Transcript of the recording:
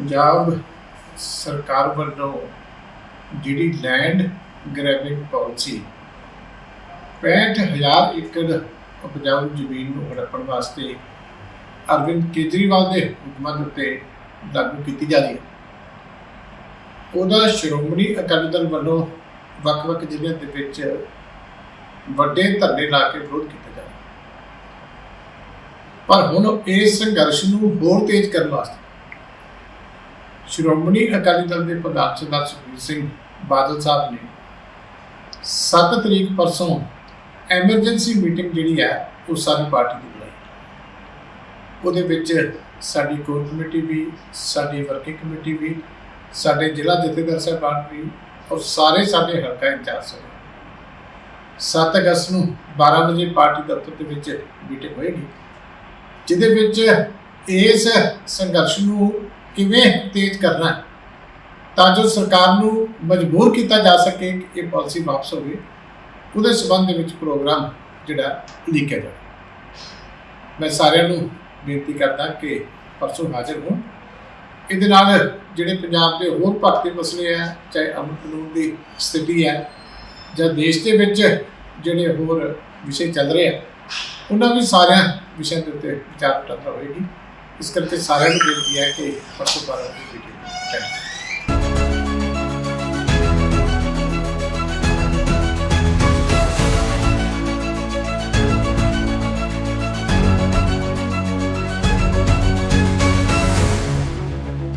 ਪੰਜਾਬ ਸਰਕਾਰ ਵੱਲੋਂ ਜਿਹੜੀ ਲੈਂਡ ਗ੍ਰੈਬਿੰਗ ਪਾਲਿਸੀ 65000 ਏਕੜ ਉਪਜਾਊ ਜ਼ਮੀਨ ਨੂੰ ਹੜੱਪਣ ਵਾਸਤੇ ਅਰਵਿੰਦ ਕੇਜਰੀਵਾਲ ਦੇ ਹੁਕਮਾਂ ਦੇ ਉੱਤੇ ਲਾਗੂ ਕੀਤੀ ਜਾ ਰਹੀ ਹੈ। ਉਹਦਾ ਸ਼੍ਰੋਮਣੀ ਅਕਾਲੀ ਦਲ ਵੱਲੋਂ ਵੱਖ-ਵੱਖ ਜ਼ਿਲ੍ਹਿਆਂ ਦੇ ਵਿੱਚ ਵੱਡੇ ਧਰਨੇ ਲਾ ਕੇ ਵਿਰੋਧ ਕੀਤਾ ਜਾ ਰਿਹਾ ਪਰ ਹੁਣ ਇਸ ਸੰਘਰਸ਼ ਨੂੰ ਹੋਰ ਤੇਜ਼ ਕਰਨ ਵਾਸਤੇ ਸ਼੍ਰੋਮਣੀ ਅਕਾਲੀ ਦਲ ਦੇ ਪ੍ਰਧਾਨ ਸਰਦਾਰ ਸੁਖਬੀਰ ਸਿੰਘ ਬਾਦਲ ਸਾਹਿਬ ਨੇ 7 ਤਰੀਕ ਪਰਸੋਂ ਐਮਰਜੈਂਸੀ ਮੀਟਿੰਗ ਜਿਹੜੀ ਹੈ, ਉਹ ਸਾਰੀ ਪਾਰਟੀ ਦੀ ਬੁਲਾਈ। ਉਹਦੇ ਵਿੱਚ ਸਾਡੀ ਕੋਰ ਕਮੇਟੀ ਵੀ, ਸਾਡੀ ਵਰਕਿੰਗ ਕਮੇਟੀ ਵੀ, ਸਾਡੇ ਜ਼ਿਲ੍ਹਾ ਜਥੇਦਾਰ ਸਾਹਿਬਾਨ ਵੀ ਔਰ ਸਾਰੇ ਸਾਡੇ ਹਲਕਾ ਇੰਚਾਰਜ ਸਨ 7 ਅਗਸਤ ਨੂੰ 12 ਵਜੇ ਪਾਰਟੀ ਦਫ਼ਤਰ ਦੇ ਵਿੱਚ ਮੀਟਿੰਗ ਹੋਏਗੀ, ਜਿਹਦੇ ਵਿੱਚ ਇਸ ਸੰਘਰਸ਼ ਨੂੰ ਕਿਵੇਂ ਤੇਜ਼ ਕਰਨਾ ਤਾਂ ਜੋ ਸਰਕਾਰ ਨੂੰ ਮਜਬੂਰ ਕੀਤਾ ਜਾ ਸਕੇ ਕਿ ਇਹ ਪਾਲਿਸੀ ਵਾਪਸ ਹੋਵੇ, ਉਹਦੇ ਸਬੰਧ ਦੇ ਵਿੱਚ ਪ੍ਰੋਗਰਾਮ ਜਿਹੜਾ ਲਿਖਿਆ ਜਾਵੇ। ਮੈਂ ਸਾਰਿਆਂ ਨੂੰ ਬੇਨਤੀ ਕਰਦਾ ਕਿ ਪਰਸੋਂ ਹਾਜ਼ਰ ਹੋਣ। ਇਹਦੇ ਨਾਲ ਜਿਹੜੇ ਪੰਜਾਬ ਦੇ ਹੋਰ ਭਗਤੀ ਮਸਲੇ ਆ, ਚਾਹੇ ਅਮਨ ਕਾਨੂੰਨ ਦੀ ਸਥਿਤੀ ਹੈ, ਜਾਂ ਦੇਸ਼ ਦੇ ਵਿੱਚ ਜਿਹੜੇ ਹੋਰ ਵਿਸ਼ੇ ਚੱਲ ਰਹੇ ਆ, ਉਹਨਾਂ ਵੀ ਸਾਰਿਆਂ ਵਿਸ਼ਿਆਂ ਦੇ ਉੱਤੇ ਵਿਚਾਰ ਵਟਾਂਦਰਾ ਹੋਏਗੀ। ਇਸ ਕਰਕੇ ਸਾਰਿਆਂ ਨੂੰ ਬੇਨਤੀ ਹੈ ਕਿ ਪਰਸੋਂ ਬਾਰਾਂ ਵਜੇ ਮੀਟਿੰਗ